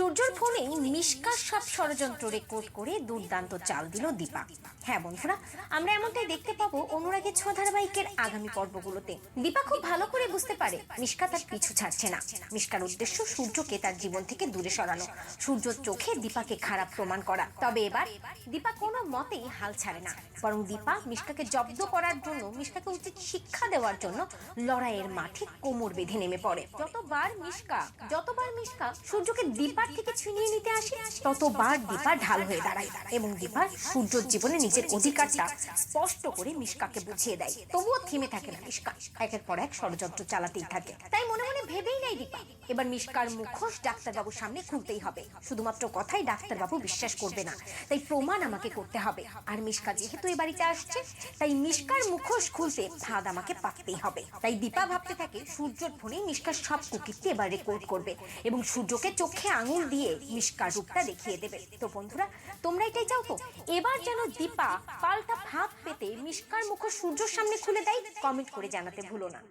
সূর্যর ফোনে মিসকার সব ষড়যন্ত্র রেকর্ড করে দুর্দান্ত চাল দিল দীপা। হ্যাঁ বন্ধুরা, আমরা এমনটাই দেখতে পাবো অনুরাগের ছ ধারাবাহিকের আগামী পর্বগুলোতে। দীপা খুব ভালো করে বুঝতে পারে, মিশকা তার পিছু ছাড়ছে না। মিশকার উদ্দেশ্য সূর্যকে তার জীবন থেকে দূরে সরানো সূর্যর চোখে দীপাকে খারাপ প্রমাণ করা। তবে এবার দীপা কোনো মতেই হাল ছাড়ে না। বরং দীপা মিশকাকে জব্দ করার জন্য, মিশকাকে উচিত শিক্ষা দেওয়ার জন্য লড়াইয়ের মাঠে কোমর বেঁধে নেমে পড়ে। যতবার মিশকা যতবার মিশকা সূর্যকে দীপার থেকে ছিনিয়ে নিতে আসে, ততবার দীপা ঢাল হয়ে দাঁড়ায় এবং দীপা সূর্যর জীবনে নিজের অধিকারটা স্পষ্ট করে মিশকাকে বুঝিয়ে দেয়। তবুও থেমে থাকে না মিশকা। একের পর এক ষড়যন্ত্র চালাতেই থাকে। তাই মনে ভেবেই নাই দীপা। এবার মিশকার মুখোশ ডাক্তারবাবুর সামনে খুলতেই হবে। শুধুমাত্র কথাই ডাক্তারবাবু বিশ্বাস করবে না। তাই প্রমাণ আমাকে করতে হবে। আর মিশকা যেহেতু এই বাড়িতে আসছে, তাই মিশকার মুখোশ খুলতে ফাঁদ আমাকে পাততেই হবে। তাই দীপা ভাবতে থাকে, সূর্যর ফোনে মিশকার সব কুকীর্তি এবার রেকর্ড করবে এবং সূর্যকে চোখে আঙুল দিয়ে মিশকার রূপটা দেখিয়ে দেবে। তো বন্ধুরা, তোমরা এটাই চাও তো? এবার যেন দীপা পাল্টা ভাব পেতে মিশকার মুখোশ সূর্যর সামনে খুলে দেয় কমেন্ট করে জানাতে ভুলো না।